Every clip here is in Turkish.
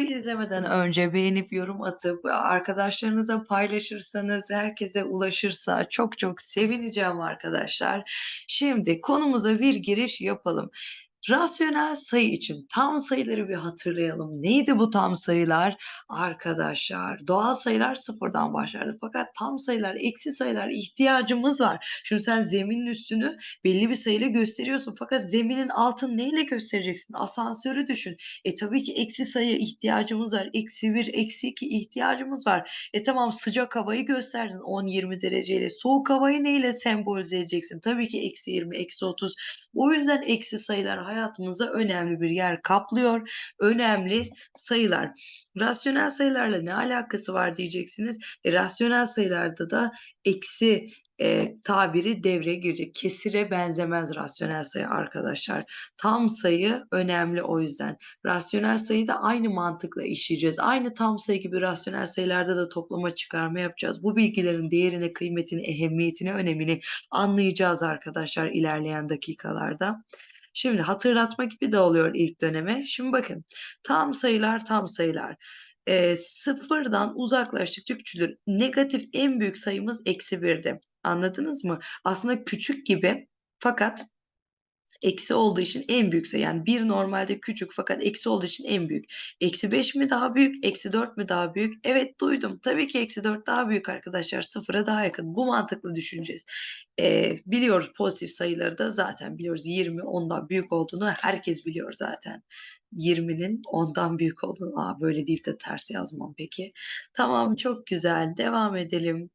izlemeden önce beğenip yorum atıp arkadaşlarınıza paylaşırsanız, herkese ulaşırsa çok çok sevineceğim arkadaşlar. Şimdi konumuza bir giriş yapalım. Rasyonel sayı için tam sayıları bir hatırlayalım. Neydi bu tam sayılar? Arkadaşlar doğal sayılar sıfırdan başlardı. Fakat tam sayılar, eksi sayılar ihtiyacımız var. Şimdi sen zeminin üstünü belli bir sayıyla gösteriyorsun. Fakat zeminin altını neyle göstereceksin? Asansörü düşün. E tabii ki eksi sayı ihtiyacımız var. Eksi bir, eksi iki ihtiyacımız var. E tamam sıcak havayı gösterdin 10-20 dereceyle. Soğuk havayı neyle sembolize edeceksin? Tabii ki eksi 20, eksi 30. O yüzden eksi sayılar hayatımızda önemli bir yer kaplıyor. Önemli sayılar. Rasyonel sayılarla ne alakası var diyeceksiniz. E, rasyonel sayılarda da eksi e, tabiri devreye girecek. Kesire benzemez rasyonel sayı arkadaşlar. Tam sayı önemli o yüzden. Rasyonel sayı da aynı mantıkla işleyeceğiz. Aynı tam sayı gibi rasyonel sayılarda da toplama çıkarma yapacağız. Bu bilgilerin değerini, kıymetini, ehemmiyetini, önemini anlayacağız arkadaşlar ilerleyen dakikalarda. Şimdi hatırlatma gibi de oluyor ilk döneme. Şimdi bakın tam sayılar tam sayılar. E, sıfırdan uzaklaştıkça küçülür. Negatif en büyük sayımız eksi birdi. Anladınız mı? Aslında küçük gibi fakat eksi olduğu için en büyükse yani bir normalde küçük fakat eksi olduğu için en büyük. Eksi 5 mi daha büyük? Eksi 4 mü daha büyük? Evet duydum. Tabii ki eksi 4 daha büyük arkadaşlar. Sıfıra daha yakın. Bu mantıklı düşüneceğiz. Ee, biliyoruz pozitif sayıları da zaten biliyoruz. 20 ondan büyük olduğunu herkes biliyor zaten. 20'nin ondan büyük olduğunu. Aa, böyle deyip de ters yazmam peki. Tamam çok güzel. Devam edelim.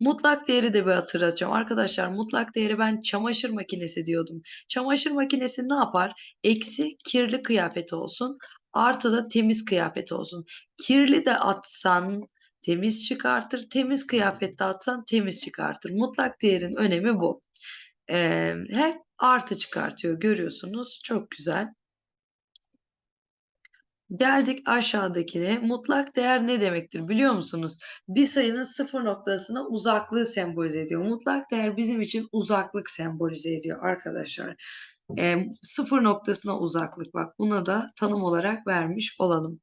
Mutlak değeri de bir hatırlatacağım. Arkadaşlar mutlak değeri ben çamaşır makinesi diyordum. Çamaşır makinesi ne yapar? Eksi kirli kıyafet olsun. Artı da temiz kıyafet olsun. Kirli de atsan temiz çıkartır. Temiz kıyafet de atsan temiz çıkartır. Mutlak değerin önemi bu. Ee, hep artı çıkartıyor görüyorsunuz. Çok güzel. Geldik aşağıdakine. Mutlak değer ne demektir biliyor musunuz? Bir sayının sıfır noktasına uzaklığı sembolize ediyor. Mutlak değer bizim için uzaklık sembolize ediyor arkadaşlar. E, sıfır noktasına uzaklık bak buna da tanım olarak vermiş olalım.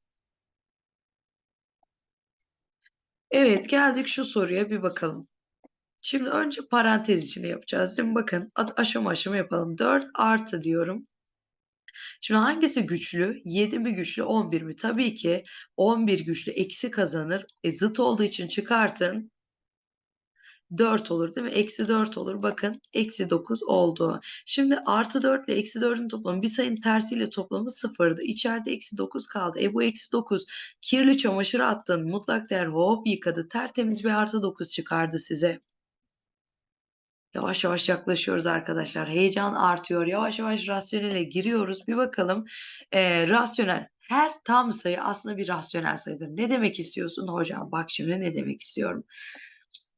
Evet geldik şu soruya bir bakalım. Şimdi önce parantez içinde yapacağız. Mi? Bakın aşama aşama yapalım. 4 artı diyorum. Şimdi hangisi güçlü? 7 mi güçlü 11 mi? Tabii ki 11 güçlü eksi kazanır. E, zıt olduğu için çıkartın. 4 olur değil mi? Eksi 4 olur. Bakın eksi 9 oldu. Şimdi artı 4 ile eksi 4'ün toplamı bir sayının tersiyle toplamı sıfırdı. İçeride eksi 9 kaldı. E bu eksi 9 kirli çamaşır attın. Mutlak değer hop yıkadı. Tertemiz bir artı 9 çıkardı size. Yavaş yavaş yaklaşıyoruz arkadaşlar. Heyecan artıyor. Yavaş yavaş rasyonele giriyoruz. Bir bakalım. E, rasyonel. Her tam sayı aslında bir rasyonel sayıdır. Ne demek istiyorsun hocam? Bak şimdi ne demek istiyorum.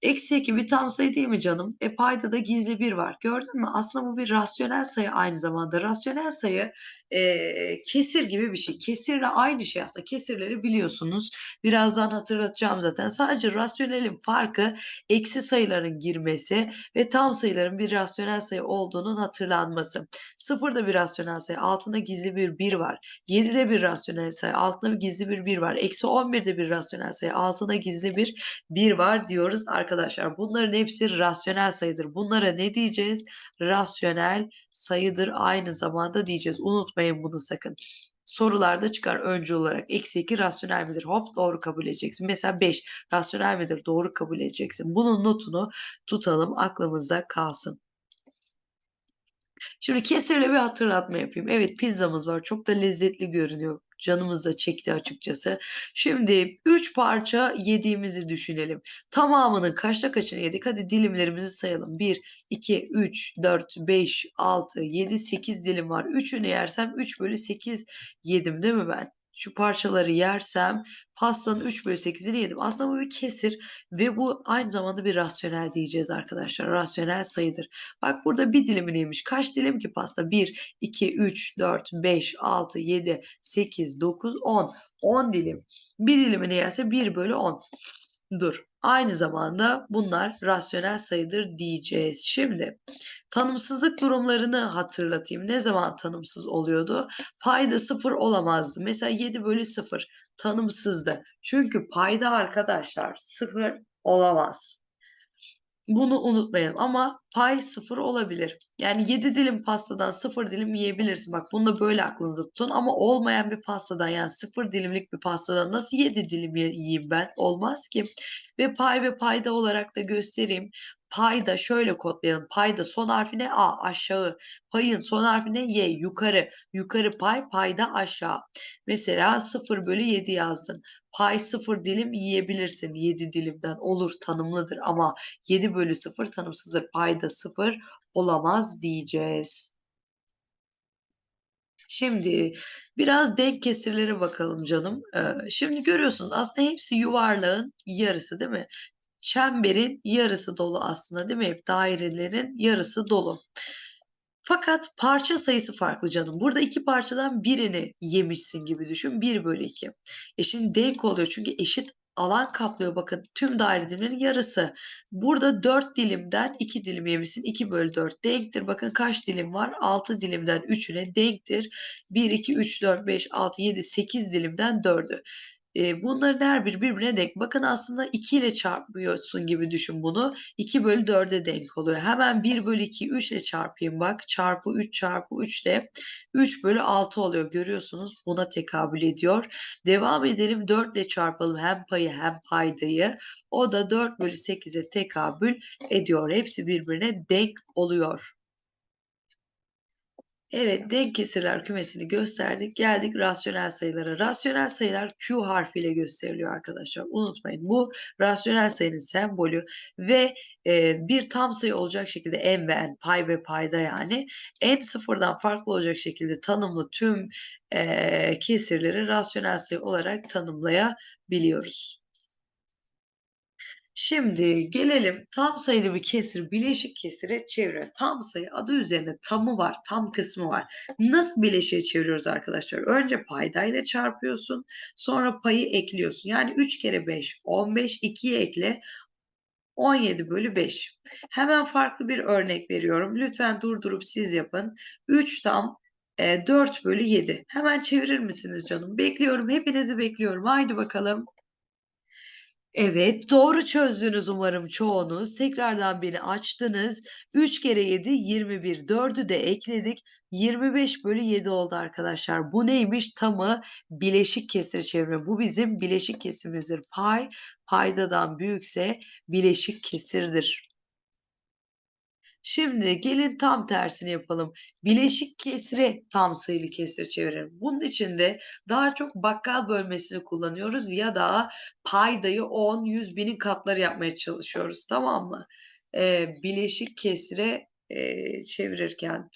Eksi 2 bir tam sayı değil mi canım? E payda da gizli bir var. Gördün mü? Aslında bu bir rasyonel sayı aynı zamanda. Rasyonel sayı e, kesir gibi bir şey. Kesirle aynı şey aslında. Kesirleri biliyorsunuz. Birazdan hatırlatacağım zaten. Sadece rasyonelin farkı eksi sayıların girmesi ve tam sayıların bir rasyonel sayı olduğunun hatırlanması. Sıfırda bir rasyonel sayı. Altında gizli bir bir var. 7'de bir rasyonel sayı. Altında gizli bir bir var. Eksi 11'de bir rasyonel sayı. Altında gizli bir bir var diyoruz arkadaşlar arkadaşlar bunların hepsi rasyonel sayıdır. Bunlara ne diyeceğiz? Rasyonel sayıdır aynı zamanda diyeceğiz. Unutmayın bunu sakın. Sorularda çıkar öncü olarak. Eksi 2 rasyonel midir? Hop doğru kabul edeceksin. Mesela 5 rasyonel midir? Doğru kabul edeceksin. Bunun notunu tutalım aklımızda kalsın. Şimdi kesirle bir hatırlatma yapayım. Evet pizzamız var. Çok da lezzetli görünüyor canımız da çekti açıkçası. Şimdi 3 parça yediğimizi düşünelim. Tamamının kaçta kaçını yedik? Hadi dilimlerimizi sayalım. 1, 2, 3, 4, 5, 6, 7, 8 dilim var. 3'ünü yersem 3 bölü 8 yedim değil mi ben? Şu parçaları yersem pastanın 3 bölü 8'ini yedim. Aslında bu bir kesir ve bu aynı zamanda bir rasyonel diyeceğiz arkadaşlar. Rasyonel sayıdır. Bak burada bir dilimini yemiş. Kaç dilim ki pasta? 1, 2, 3, 4, 5, 6, 7, 8, 9, 10. 10 dilim. Bir dilimini yerse 1 bölü 10. Dur. Aynı zamanda bunlar rasyonel sayıdır diyeceğiz. Şimdi tanımsızlık durumlarını hatırlatayım. Ne zaman tanımsız oluyordu? Payda sıfır olamazdı. Mesela 7 bölü 0 tanımsızdı. Çünkü payda arkadaşlar sıfır olamaz. Bunu unutmayın ama pay sıfır olabilir. Yani 7 dilim pastadan 0 dilim yiyebilirsin. Bak bunu da böyle aklında tutun ama olmayan bir pastadan yani 0 dilimlik bir pastadan nasıl 7 dilim yiyeyim ben? Olmaz ki. Ve pay ve payda olarak da göstereyim. Payda şöyle kodlayalım. Payda son harfi ne? A aşağı. Payın son harfi ne? Y yukarı. Yukarı pay payda aşağı. Mesela 0 bölü 7 yazdın. Pay 0 dilim yiyebilirsin. 7 dilimden olur tanımlıdır ama 7 bölü 0 tanımsızdır. Payda 0 olamaz diyeceğiz. Şimdi biraz denk kesirlere bakalım canım. Ee, şimdi görüyorsunuz aslında hepsi yuvarlağın yarısı değil mi? Çemberin yarısı dolu aslında değil mi? Hep dairelerin yarısı dolu. Fakat parça sayısı farklı canım. Burada iki parçadan birini yemişsin gibi düşün. 1 bölü 2. E şimdi denk oluyor çünkü eşit alan kaplıyor. Bakın tüm daire dilimlerin yarısı. Burada 4 dilimden 2 dilim yemişsin. 2 bölü 4 denktir. Bakın kaç dilim var? 6 dilimden 3'üne denktir. 1, 2, 3, 4, 5, 6, 7, 8 dilimden 4'ü. E, bunların her biri birbirine denk. Bakın aslında 2 ile çarpıyorsun gibi düşün bunu. 2 bölü 4'e denk oluyor. Hemen 1 bölü 2 3 ile çarpayım bak. Çarpı 3 çarpı 3 de 3 bölü 6 oluyor. Görüyorsunuz buna tekabül ediyor. Devam edelim 4 ile çarpalım hem payı hem paydayı. O da 4 bölü 8'e tekabül ediyor. Hepsi birbirine denk oluyor. Evet, denk kesirler kümesini gösterdik. Geldik rasyonel sayılara. Rasyonel sayılar Q harfiyle gösteriliyor arkadaşlar. Unutmayın bu rasyonel sayının sembolü ve e, bir tam sayı olacak şekilde n ve n, pay ve payda yani n sıfırdan farklı olacak şekilde tanımlı tüm e, kesirleri rasyonel sayı olarak tanımlayabiliyoruz. Şimdi gelelim tam sayılı bir kesir bileşik kesire çevire. Tam sayı adı üzerinde tamı var, tam kısmı var. Nasıl bileşiğe çeviriyoruz arkadaşlar? Önce paydayla çarpıyorsun, sonra payı ekliyorsun. Yani 3 kere 5, 15, 2'ye ekle, 17 bölü 5. Hemen farklı bir örnek veriyorum. Lütfen durdurup siz yapın. 3 tam e, 4 bölü 7. Hemen çevirir misiniz canım? Bekliyorum. Hepinizi bekliyorum. Haydi bakalım. Evet, doğru çözdünüz umarım çoğunuz. Tekrardan beni açtınız. 3 kere 7 21. 4'ü de ekledik. 25 bölü 7 oldu arkadaşlar. Bu neymiş? Tamı bileşik kesir çevirme. Bu bizim bileşik kesimimizdir. Pay paydadan büyükse bileşik kesirdir. Şimdi gelin tam tersini yapalım. Bileşik kesri tam sayılı kesir çevirelim. Bunun için de daha çok bakkal bölmesini kullanıyoruz ya da paydayı 10, 100 binin katları yapmaya çalışıyoruz. Tamam mı? Ee, bileşik kesire e, çevirirken.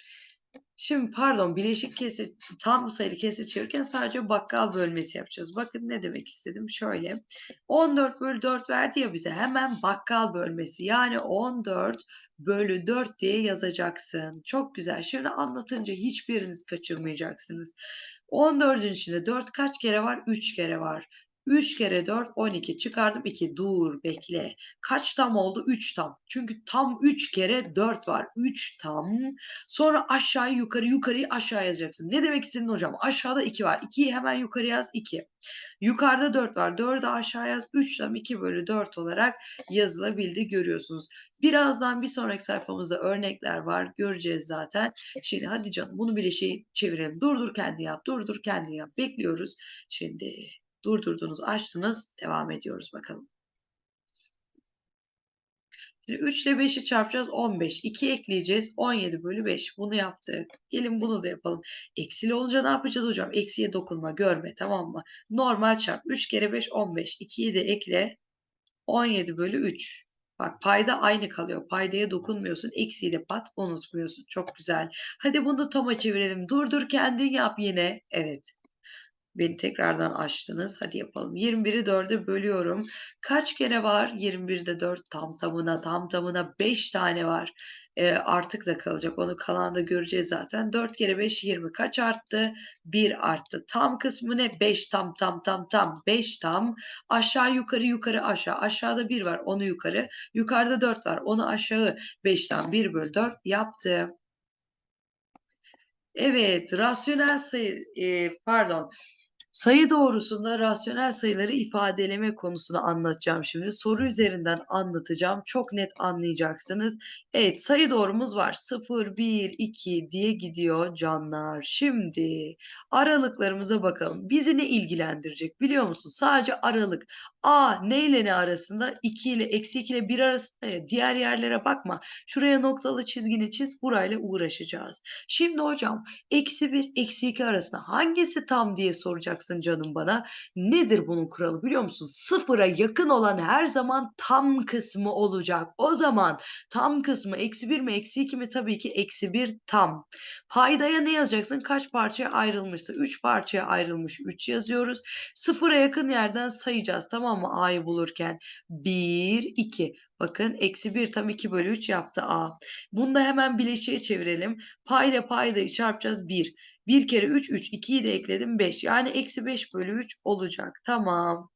Şimdi pardon bileşik kesir tam sayılı kesir çevirirken sadece bakkal bölmesi yapacağız. Bakın ne demek istedim. Şöyle 14 bölü 4 verdi ya bize hemen bakkal bölmesi yani 14 bölü 4 diye yazacaksın. Çok güzel. Şimdi anlatınca hiçbiriniz kaçırmayacaksınız. 14'ün içinde 4 kaç kere var? 3 kere var. 3 kere 4 12 çıkardım 2 dur bekle. Kaç tam oldu? 3 tam. Çünkü tam 3 kere 4 var. 3 tam. Sonra aşağı yukarı yukarıyı aşağı yazacaksın. Ne demek istedin hocam? Aşağıda 2 var. 2'yi hemen yukarı yaz 2. Yukarıda 4 var. 4'ü aşağı yaz. 3 tam 2 bölü 4 olarak yazılabildi görüyorsunuz. Birazdan bir sonraki sayfamızda örnekler var. Göreceğiz zaten. Şimdi hadi canım bunu bir şey çevirelim. Durdur kendi yap. Durdur kendi yap. Bekliyoruz. Şimdi Durdurdunuz, açtınız. Devam ediyoruz bakalım. Şimdi 3 ile 5'i çarpacağız 15. 2 ekleyeceğiz 17 bölü 5. Bunu yaptık. Gelin bunu da yapalım. Eksili olunca ne yapacağız hocam? Eksiye dokunma görme tamam mı? Normal çarp. 3 kere 5 15. 2'yi de ekle 17 bölü 3. Bak payda aynı kalıyor. Paydaya dokunmuyorsun. Eksiği de pat unutmuyorsun. Çok güzel. Hadi bunu tama çevirelim. Durdur kendin yap yine. Evet. Beni tekrardan açtınız. Hadi yapalım. 21'i 4'e bölüyorum. Kaç kere var? 21'de 4 tam tamına tam tamına 5 tane var. Ee, artık da kalacak. Onu kalan da göreceğiz zaten. 4 kere 5 20. Kaç arttı? 1 arttı. Tam kısmı ne? 5 tam tam tam tam. 5 tam. Aşağı yukarı yukarı aşağı. Aşağıda 1 var. Onu yukarı. Yukarıda 4 var. Onu aşağı. 5'ten 1 bölü 4 yaptı. Evet, rasyonel sayı, e, pardon, Sayı doğrusunda rasyonel sayıları ifadeleme konusunu anlatacağım şimdi. Soru üzerinden anlatacağım. Çok net anlayacaksınız. Evet sayı doğrumuz var. 0, 1, 2 diye gidiyor canlar. Şimdi aralıklarımıza bakalım. Bizi ne ilgilendirecek biliyor musun? Sadece aralık. A ne ile ne arasında? 2 ile eksi 2 ile 1 arasında. Diğer yerlere bakma. Şuraya noktalı çizgini çiz. Burayla uğraşacağız. Şimdi hocam eksi 1, eksi 2 arasında hangisi tam diye soracaksın canım bana. Nedir bunun kuralı biliyor musun? Sıfıra yakın olan her zaman tam kısmı olacak. O zaman tam kısmı eksi 1 mi eksi 2 mi? Tabii ki eksi 1 tam. Paydaya ne yazacaksın? Kaç parçaya ayrılmışsa 3 parçaya ayrılmış 3 yazıyoruz. Sıfıra yakın yerden sayacağız tamam mı? A'yı bulurken 1, 2. Bakın eksi 1 tam 2 bölü 3 yaptı A. Bunu da hemen bileşiğe çevirelim. Pay ile paydayı çarpacağız 1. 1 kere 3 3. 2'yi de ekledim 5. Yani eksi 5 bölü 3 olacak. Tamam.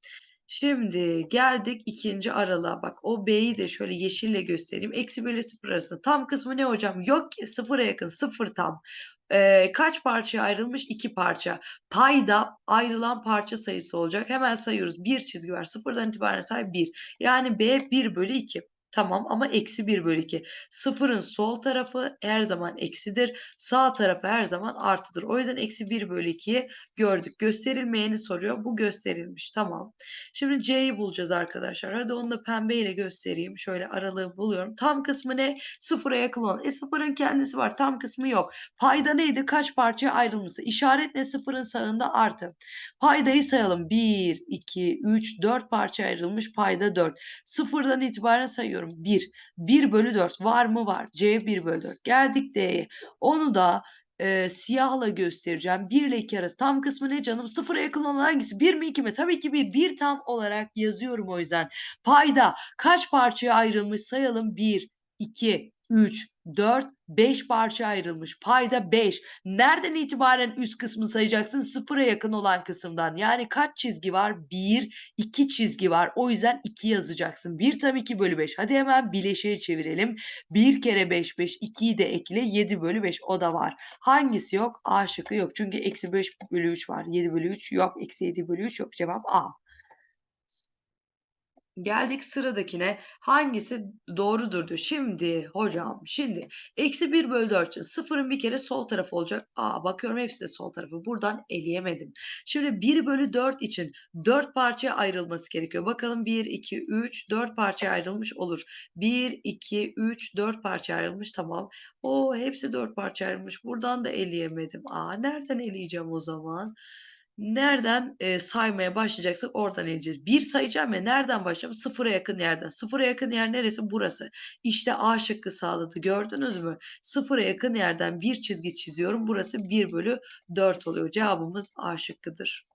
Şimdi geldik ikinci aralığa. Bak o B'yi de şöyle yeşille göstereyim. Eksi 1 ile 0 arasında. Tam kısmı ne hocam? Yok ki sıfıra yakın. Sıfır tam. Ee, kaç parçaya ayrılmış? İki parça. Payda ayrılan parça sayısı olacak. Hemen sayıyoruz. Bir çizgi var. Sıfırdan itibaren say 1. Yani B 1 bölü 2. Tamam ama eksi 1 bölü 2. Sıfırın sol tarafı her zaman eksidir. Sağ tarafı her zaman artıdır. O yüzden eksi 1 bölü 2'yi gördük. Gösterilmeyeni soruyor. Bu gösterilmiş. Tamam. Şimdi C'yi bulacağız arkadaşlar. Hadi onu da pembe ile göstereyim. Şöyle aralığı buluyorum. Tam kısmı ne? Sıfıra yakın olan. E sıfırın kendisi var. Tam kısmı yok. Payda neydi? Kaç parçaya ayrılması? İşaret ne? Sıfırın sağında artı. Paydayı sayalım. 1, 2, 3, 4 parça ayrılmış. Payda 4. Sıfırdan itibaren sayıyorum. 1. 1 bölü 4 var mı? Var. C 1 bölü 4. Geldik D'ye. Onu da e, siyahla göstereceğim. 1 ile 2 arası tam kısmı ne canım? Sıfıra yakın olan hangisi? 1 mi 2 mi? Tabii ki 1. 1 tam olarak yazıyorum o yüzden. Payda kaç parçaya ayrılmış sayalım. 1, 2, 3, 4, 5 parça ayrılmış. Payda 5. Nereden itibaren üst kısmı sayacaksın? Sıfıra yakın olan kısımdan. Yani kaç çizgi var? 1, 2 çizgi var. O yüzden 2 yazacaksın. 1 tam 2 bölü 5. Hadi hemen bileşiğe çevirelim. 1 kere 5, 5. 2'yi de ekle. 7 bölü 5. O da var. Hangisi yok? A şıkkı yok. Çünkü eksi 5 bölü 3 var. 7 bölü 3 yok. Eksi 7 bölü 3 yok. Cevap A. Geldik sıradakine hangisi doğrudur diyor. Şimdi hocam şimdi eksi 1 bölü 4 için sıfırın bir kere sol tarafı olacak. Aa bakıyorum hepsi de sol tarafı. Buradan eleyemedim. Şimdi 1 bölü 4 için 4 parçaya ayrılması gerekiyor. Bakalım 1, 2, 3, 4 parçaya ayrılmış olur. 1, 2, 3, 4 parçaya ayrılmış tamam. O hepsi 4 parçaya ayrılmış. Buradan da eleyemedim. Aa nereden eleyeceğim o zaman? Nereden e, saymaya başlayacaksak oradan eleyeceğiz. Bir sayacağım ya nereden başlayacağım? Sıfıra yakın yerden. Sıfıra yakın yer neresi? Burası. İşte A şıkkı sağladı. Gördünüz mü? Sıfıra yakın yerden bir çizgi çiziyorum. Burası 1 bölü 4 oluyor. Cevabımız A şıkkıdır.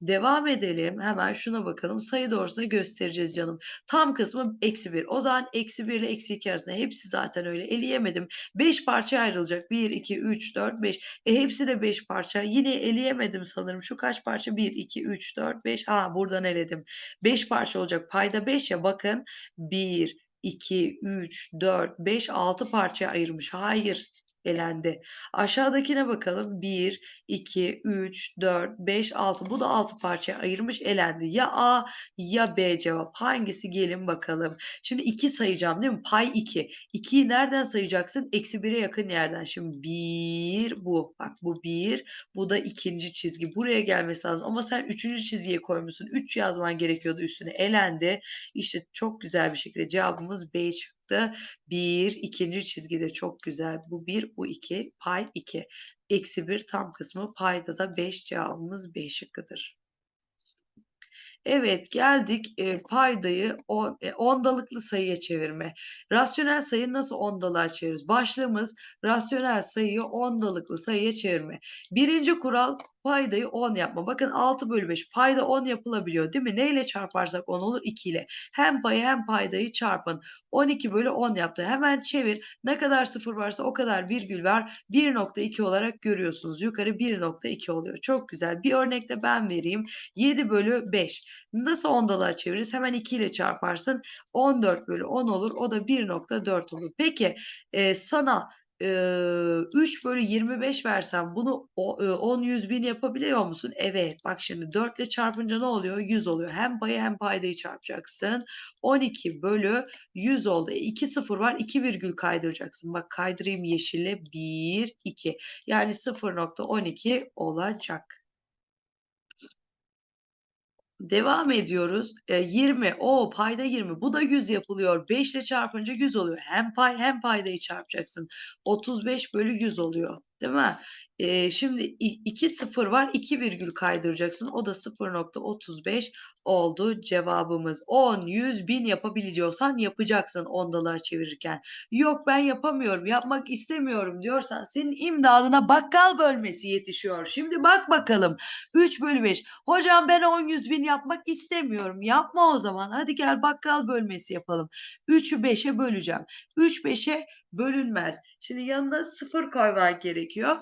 Devam edelim. Hemen şuna bakalım. Sayı doğrusunda göstereceğiz canım. Tam kısmı eksi 1. O zaman eksi 1 ile eksi 2 arasında hepsi zaten öyle. Eleyemedim. 5 parça ayrılacak. 1, 2, 3, 4, 5. E hepsi de 5 parça. Yine eleyemedim sanırım. Şu kaç parça? 1, 2, 3, 4, 5. Ha buradan eledim. 5 parça olacak. Payda 5 ya bakın. 1, 2, 3, 4, 5, 6 parçaya ayırmış. Hayır elendi. Aşağıdakine bakalım. 1, 2, 3, 4, 5, 6. Bu da 6 parçaya ayırmış elendi. Ya A ya B cevap. Hangisi gelin bakalım. Şimdi 2 sayacağım değil mi? Pay 2. 2'yi nereden sayacaksın? Eksi 1'e yakın yerden. Şimdi 1 bu. Bak bu 1. Bu da ikinci çizgi. Buraya gelmesi lazım. Ama sen üçüncü çizgiye koymuşsun. 3 yazman gerekiyordu üstüne. Elendi. İşte çok güzel bir şekilde cevabımız B çıktı çıktı. 1 ikinci çizgide çok güzel. Bu 1 bu 2 pay 2. Eksi 1 tam kısmı payda da 5 cevabımız B şıkkıdır. Evet geldik e, paydayı on, e, ondalıklı sayıya çevirme. Rasyonel sayı nasıl ondalığa çeviririz? Başlığımız rasyonel sayıyı ondalıklı sayıya çevirme. Birinci kural paydayı 10 yapma. Bakın 6 bölü 5 payda 10 yapılabiliyor değil mi? Neyle çarparsak 10 olur? 2 ile. Hem payı hem paydayı çarpın. 12 bölü 10 yaptı. Hemen çevir. Ne kadar sıfır varsa o kadar virgül var. 1.2 olarak görüyorsunuz. Yukarı 1.2 oluyor. Çok güzel. Bir örnek de ben vereyim. 7 bölü 5. Nasıl ondalığa çeviririz? Hemen 2 ile çarparsın. 14 bölü 10 olur. O da 1.4 olur. Peki e, sana 3 bölü 25 versem bunu o, eee, 10, 100 bin yapabiliyor musun? Evet. Bak şimdi 4 ile çarpınca ne oluyor? 100 oluyor. Hem payı hem paydayı çarpacaksın. 12 bölü 100 oldu. E, 2 sıfır var. 2 virgül kaydıracaksın. Bak kaydırayım yeşille. 1, 2. Yani 0.12 olacak. Devam ediyoruz. E, 20. O payda 20. Bu da 100 yapılıyor. 5 ile çarpınca 100 oluyor. Hem pay hem paydayı çarpacaksın. 35 bölü 100 oluyor. Değil mi? Ee, şimdi 2 sıfır var. 2 virgül kaydıracaksın. O da 0.35 oldu cevabımız. 10, 100, 1000 yapabiliyorsan yapacaksın ondalığa çevirirken. Yok ben yapamıyorum, yapmak istemiyorum diyorsan senin imdadına bakkal bölmesi yetişiyor. Şimdi bak bakalım. 3 bölü 5. Hocam ben 10, 100, 1000 yapmak istemiyorum. Yapma o zaman. Hadi gel bakkal bölmesi yapalım. 3'ü 5'e böleceğim. 3 5'e bölünmez. Şimdi yanında 0 koymak gerekiyor.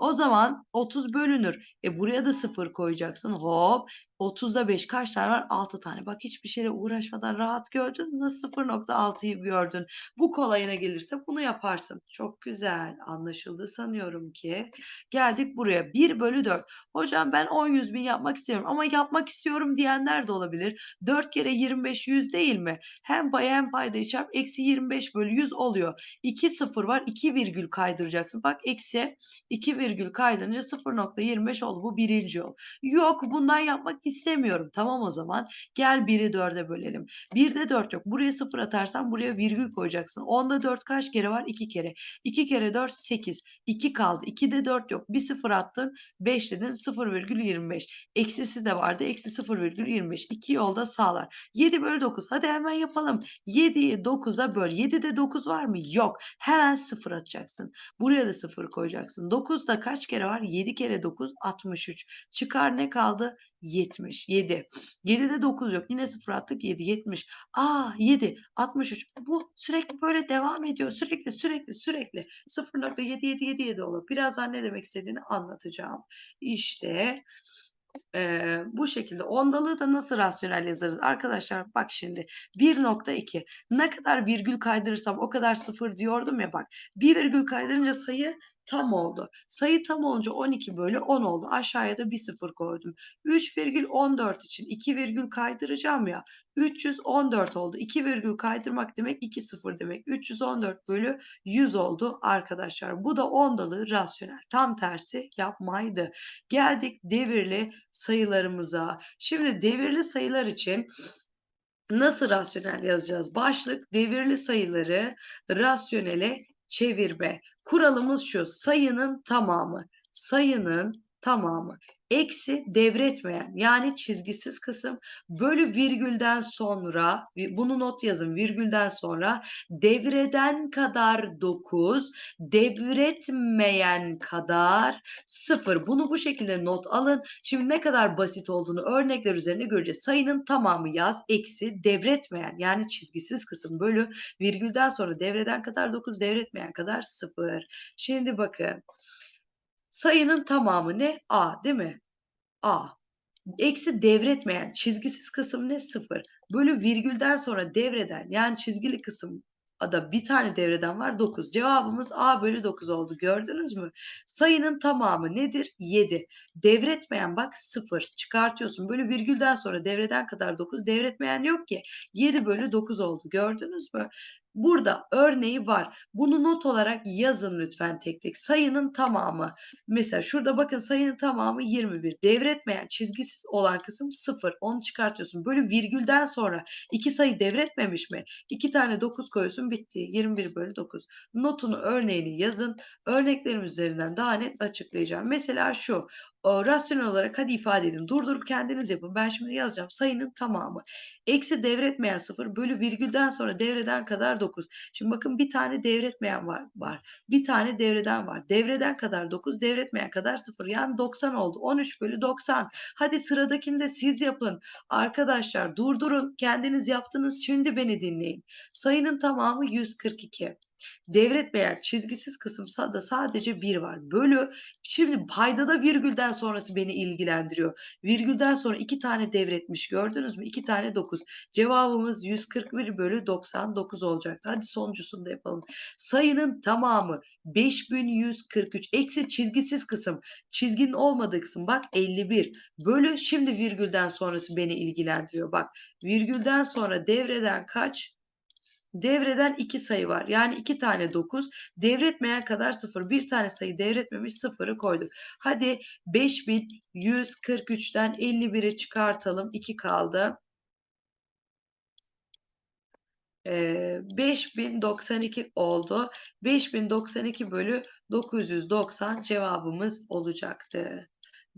O zaman 30 bölünür. E buraya da 0 koyacaksın. Hop 30'da 5 kaç tane var? 6 tane. Bak hiçbir şeyle uğraşmadan rahat gördün. Nasıl 0.6'yı gördün? Bu kolayına gelirse bunu yaparsın. Çok güzel. Anlaşıldı sanıyorum ki. Geldik buraya. 1 bölü 4. Hocam ben 10 100 bin yapmak istiyorum ama yapmak istiyorum diyenler de olabilir. 4 kere 25 100 değil mi? Hem pay hem paydayı çarp. Eksi 25 bölü 100 oluyor. 2 sıfır var. 2 virgül kaydıracaksın. Bak eksi 2 virgül kaydırınca 0.25 oldu. Bu birinci yol. Yok bundan yapmak istemiyorum. Tamam o zaman gel 1'i 4'e bölelim. 1'de 4 yok. Buraya 0 atarsan buraya virgül koyacaksın. 10'da 4 kaç kere var? 2 kere. 2 kere 4 8. 2 kaldı. 2'de 4 yok. Bir 0 attın. 5 dedin 0,25. Eksisi de vardı. Eksi 0,25. 2 yolda sağlar. 7 bölü 9. Hadi hemen yapalım. 7'yi 9'a böl. 7'de 9 var mı? Yok. Hemen 0 atacaksın. Buraya da 0 koyacaksın. 9'da kaç kere var? 7 kere 9 63. Çıkar ne kaldı? 70. 7. 7'de 9 yok. Yine 0 attık 7. 70. Aa 7. 63. Bu sürekli böyle devam ediyor. Sürekli sürekli sürekli. 0.7777 olur. Birazdan ne demek istediğini anlatacağım. İşte e, bu şekilde ondalığı da nasıl rasyonel yazarız? Arkadaşlar bak şimdi 1.2 ne kadar virgül kaydırırsam o kadar sıfır diyordum ya bak. Bir virgül kaydırınca sayı tam oldu. Sayı tam olunca 12 bölü 10 oldu. Aşağıya da bir sıfır koydum. 3,14 için 2 virgül kaydıracağım ya. 314 oldu. 2 virgül kaydırmak demek 2 sıfır demek. 314 bölü 100 oldu arkadaşlar. Bu da ondalığı rasyonel. Tam tersi yapmaydı. Geldik devirli sayılarımıza. Şimdi devirli sayılar için nasıl rasyonel yazacağız? Başlık devirli sayıları rasyonele çevirme. Kuralımız şu sayının tamamı. Sayının tamamı eksi devretmeyen yani çizgisiz kısım. Bölü virgülden sonra bunu not yazın virgülden sonra devreden kadar 9 devretmeyen kadar 0 bunu bu şekilde not alın. Şimdi ne kadar basit olduğunu örnekler üzerinde göreceğiz. Sayının tamamı yaz eksi devretmeyen yani çizgisiz kısım bölü virgülden sonra devreden kadar 9 devretmeyen kadar 0 şimdi bakın Sayının tamamı ne? A değil mi? A. Eksi devretmeyen çizgisiz kısım ne? Sıfır. Bölü virgülden sonra devreden yani çizgili kısım da bir tane devreden var 9. Cevabımız A bölü 9 oldu. Gördünüz mü? Sayının tamamı nedir? 7. Devretmeyen bak 0. Çıkartıyorsun. Bölü virgülden sonra devreden kadar 9. Devretmeyen yok ki. 7 bölü 9 oldu. Gördünüz mü? Burada örneği var. Bunu not olarak yazın lütfen tek tek. Sayının tamamı. Mesela şurada bakın sayının tamamı 21. Devretmeyen çizgisiz olan kısım 0. Onu çıkartıyorsun. Böyle virgülden sonra iki sayı devretmemiş mi? İki tane 9 koyuyorsun bitti. 21 bölü 9. Notunu örneğini yazın. Örneklerim üzerinden daha net açıklayacağım. Mesela şu rasyonel olarak hadi ifade edin. Durdurup kendiniz yapın. Ben şimdi yazacağım. Sayının tamamı. Eksi devretmeyen 0 bölü virgülden sonra devreden kadar 9. Şimdi bakın bir tane devretmeyen var. var. Bir tane devreden var. Devreden kadar 9, devretmeyen kadar 0. Yani 90 oldu. 13 bölü 90. Hadi sıradakini de siz yapın. Arkadaşlar durdurun. Kendiniz yaptınız. Şimdi beni dinleyin. Sayının tamamı 142. Devretmeyen çizgisiz kısımda sadece 1 var. Bölü şimdi paydada virgülden sonrası beni ilgilendiriyor. Virgülden sonra 2 tane devretmiş gördünüz mü? 2 tane 9. Cevabımız 141 bölü 99 olacaktı. Hadi sonuncusunu da yapalım. Sayının tamamı 5143 eksi çizgisiz kısım. Çizginin olmadığı kısım bak 51 bölü şimdi virgülden sonrası beni ilgilendiriyor. Bak virgülden sonra devreden kaç? Devreden iki sayı var. Yani iki tane 9. Devretmeyen kadar 0. Bir tane sayı devretmemiş 0'ı koyduk. Hadi 5143'ten 51'i çıkartalım. 2 kaldı. Ee, 5092 oldu. 5092 bölü 990 cevabımız olacaktı.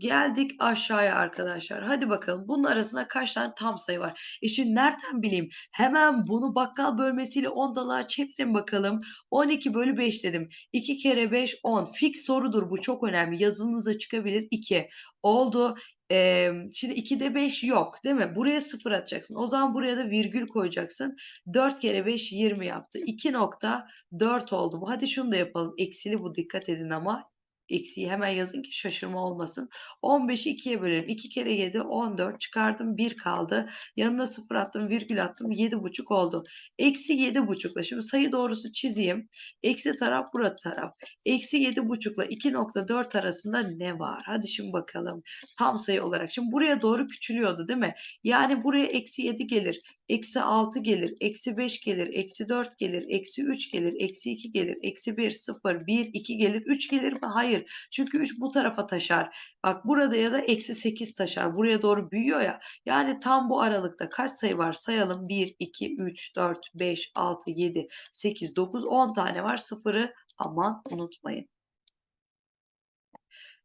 Geldik aşağıya arkadaşlar. Hadi bakalım bunun arasında kaç tane tam sayı var? E şimdi nereden bileyim? Hemen bunu bakkal bölmesiyle ondalığa çevirin bakalım. 12 bölü 5 dedim. 2 kere 5 10. Fix sorudur bu çok önemli. Yazınıza çıkabilir 2. Oldu. Ee, şimdi 2'de 5 yok değil mi? Buraya 0 atacaksın. O zaman buraya da virgül koyacaksın. 4 kere 5 20 yaptı. 2.4 oldu bu. Hadi şunu da yapalım. Eksili bu dikkat edin ama eksiği hemen yazın ki şaşırma olmasın. 15'i 2'ye bölelim. 2 kere 7 14 çıkardım 1 kaldı. Yanına 0 attım virgül attım 7,5 oldu. Eksi 7,5'la şimdi sayı doğrusu çizeyim. Eksi taraf burası taraf. Eksi 7,5'la 2,4 arasında ne var? Hadi şimdi bakalım. Tam sayı olarak. Şimdi buraya doğru küçülüyordu değil mi? Yani buraya eksi 7 gelir. Eksi 6 gelir. Eksi 5 gelir. Eksi 4 gelir. Eksi 3 gelir. Eksi 2 gelir. Eksi 1 0 1 2 gelir. 3 gelir mi? Hayır. Çünkü 3 bu tarafa taşar. Bak burada ya da eksi 8 taşar. Buraya doğru büyüyor ya. Yani tam bu aralıkta kaç sayı var? Sayalım. 1, 2, 3, 4, 5, 6, 7, 8, 9, 10 tane var. Sıfırı aman unutmayın.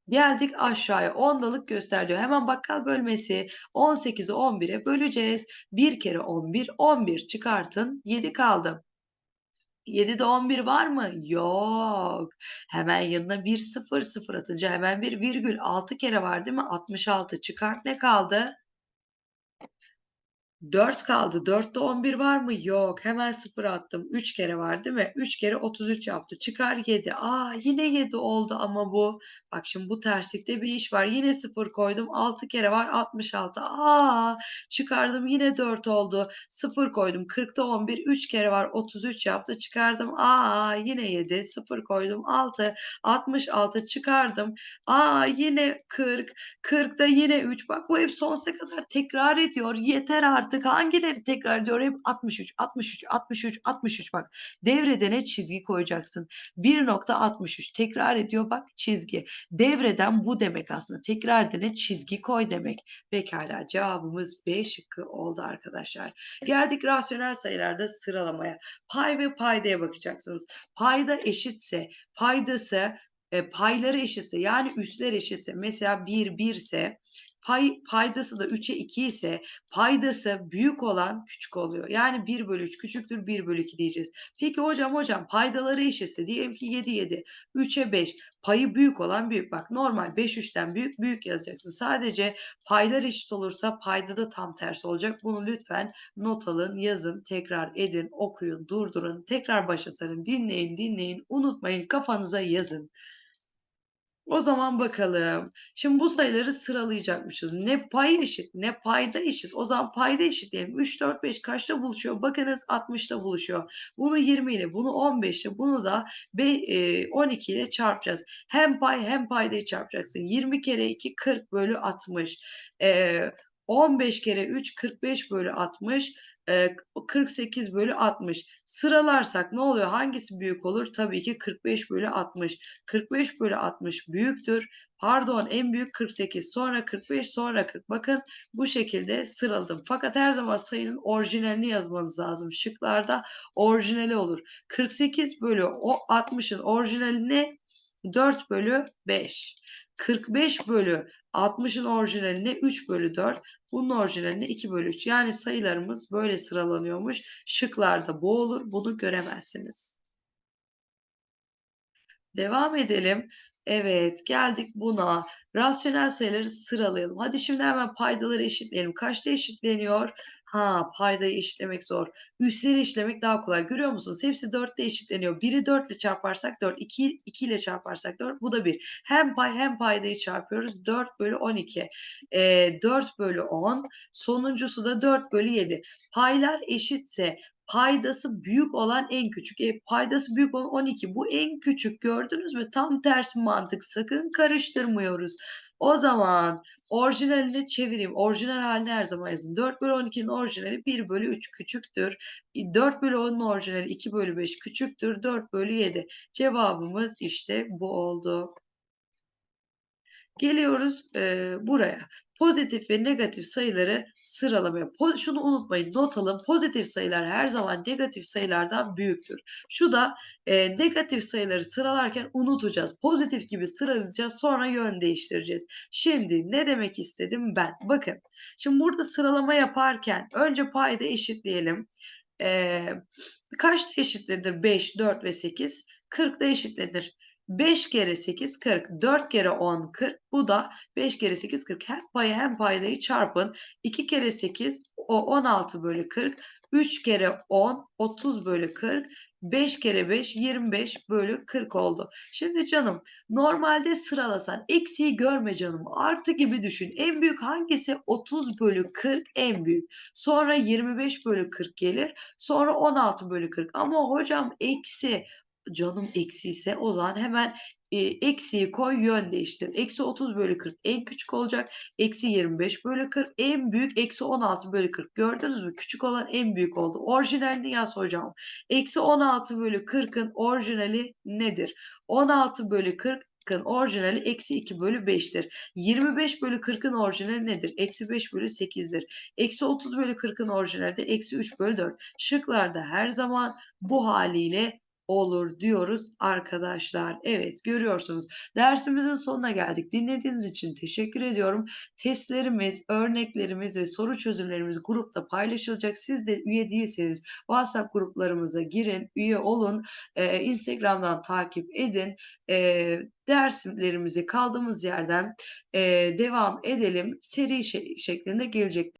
Geldik aşağıya. Ondalık göster diyor. Hemen bakkal bölmesi 18'i 11'e böleceğiz. 1 kere 11, 11 çıkartın. 7 kaldı. 7'de 11 var mı? Yok. Hemen yanına 1 0 0 atınca hemen bir virgül 6 kere var değil mi? 66 çıkart ne kaldı? 4 kaldı. 4'te 11 var mı? Yok. Hemen 0 attım. 3 kere var değil mi? 3 kere 33 yaptı. Çıkar 7. Aa yine 7 oldu ama bu. Bak şimdi bu terslikte bir iş var. Yine 0 koydum. 6 kere var 66. Aa çıkardım yine 4 oldu. 0 koydum. 40'ta 11. 3 kere var 33 yaptı. Çıkardım. Aa yine 7. 0 koydum. 6. 66 çıkardım. Aa yine 40. 40'da yine 3. Bak bu hep sonsuza kadar tekrar ediyor. Yeter artık artık hangileri tekrar ediyor? Hep 63, 63, 63, 63 bak. Devredene çizgi koyacaksın. 1.63 tekrar ediyor bak çizgi. Devreden bu demek aslında. Tekrar edene çizgi koy demek. Pekala cevabımız B şıkkı oldu arkadaşlar. Geldik rasyonel sayılarda sıralamaya. Pay ve paydaya bakacaksınız. Payda eşitse, paydası e, payları eşitse yani üstler eşitse mesela 1 1 ise Pay, paydası da 3'e 2 ise paydası büyük olan küçük oluyor. Yani 1 bölü 3 küçüktür 1 bölü 2 diyeceğiz. Peki hocam hocam paydaları eşitse diyelim ki 7 7 3'e 5 payı büyük olan büyük. Bak normal 5 3'ten büyük büyük yazacaksın. Sadece paylar eşit olursa payda da tam tersi olacak. Bunu lütfen not alın yazın tekrar edin okuyun durdurun tekrar başa sarın dinleyin dinleyin unutmayın kafanıza yazın. O zaman bakalım. Şimdi bu sayıları sıralayacakmışız. Ne pay eşit ne payda eşit. O zaman payda eşit diyelim. 3, 4, 5 kaçta buluşuyor? Bakınız 60'ta buluşuyor. Bunu 20 ile bunu 15 ile bunu da 12 ile çarpacağız. Hem pay hem paydayı çarpacaksın. 20 kere 2 40 bölü 60. 15 kere 3 45 bölü 60. 48 bölü 60. Sıralarsak ne oluyor? Hangisi büyük olur? Tabii ki 45 bölü 60. 45 bölü 60 büyüktür. Pardon en büyük 48 sonra 45 sonra 40. Bakın bu şekilde sıraladım. Fakat her zaman sayının orijinalini yazmanız lazım. Şıklarda orijinali olur. 48 bölü o 60'ın orijinali ne? 4 bölü 5. 45/60'ın orijinaline 3/4. Bunun orijinaline 2/3. Yani sayılarımız böyle sıralanıyormuş. Şıklarda bu olur. Bunu göremezsiniz. Devam edelim. Evet, geldik buna. Rasyonel sayıları sıralayalım. Hadi şimdi hemen paydaları eşitleyelim. Kaçta eşitleniyor? Ha, paydayı eşitlemek zor. Üsleri eşitlemek daha kolay. Görüyor musunuz? Hepsi 4'te eşitleniyor. Biri 4 ile çarparsak 4, 2, 2 ile çarparsak 4, bu da 1. Hem pay hem paydayı çarpıyoruz. 4 bölü 12. Ee, 4 bölü 10. Sonuncusu da 4 bölü 7. Paylar eşitse paydası büyük olan en küçük. E, paydası büyük olan 12. Bu en küçük gördünüz mü? Tam tersi mantık. Sakın karıştırmıyoruz. O zaman orijinaline çevireyim. Orijinal haline her zaman yazın. 4 bölü 12'nin orijinali 1 bölü 3 küçüktür. 4 bölü 10'un orijinali 2 bölü 5 küçüktür. 4 bölü 7. Cevabımız işte bu oldu. Geliyoruz e, buraya. Pozitif ve negatif sayıları sıralamaya. Po şunu unutmayın, not alın. Pozitif sayılar her zaman negatif sayılardan büyüktür. Şu da e, negatif sayıları sıralarken unutacağız. Pozitif gibi sıralayacağız, sonra yön değiştireceğiz. Şimdi ne demek istedim ben? Bakın, şimdi burada sıralama yaparken önce payda eşitleyelim. E, kaçta eşitlenir 5, 4 ve 8? 40'da eşitlenir. 5 kere 8 40. 4 kere 10 40. Bu da 5 kere 8 40. Hem payı hem paydayı çarpın. 2 kere 8 o 16 bölü 40. 3 kere 10 30 bölü 40. 5 kere 5 25 bölü 40 oldu. Şimdi canım normalde sıralasan eksiği görme canım artı gibi düşün. En büyük hangisi? 30 bölü 40 en büyük. Sonra 25 bölü 40 gelir. Sonra 16 bölü 40. Ama hocam eksi canım eksi ise o zaman hemen e, eksiği koy yön değiştir. Eksi 30 bölü 40 en küçük olacak. Eksi 25 bölü 40 en büyük. Eksi 16 bölü 40 gördünüz mü? Küçük olan en büyük oldu. Orijinalini yaz hocam. Eksi 16 bölü 40'ın orijinali nedir? 16 bölü 40 40'ın orijinali eksi 2 bölü 5'tir. 25 bölü 40'ın orijinali nedir? Eksi 5 bölü 8'dir. Eksi 30 bölü 40'ın orijinali de eksi 3 bölü 4. Şıklarda her zaman bu haliyle olur diyoruz arkadaşlar. Evet görüyorsunuz dersimizin sonuna geldik. Dinlediğiniz için teşekkür ediyorum. Testlerimiz, örneklerimiz ve soru çözümlerimiz grupta paylaşılacak. Siz de üye değilseniz WhatsApp gruplarımıza girin, üye olun. Ee, Instagram'dan takip edin. Ee, derslerimizi kaldığımız yerden e, devam edelim. Seri şeklinde gelecek.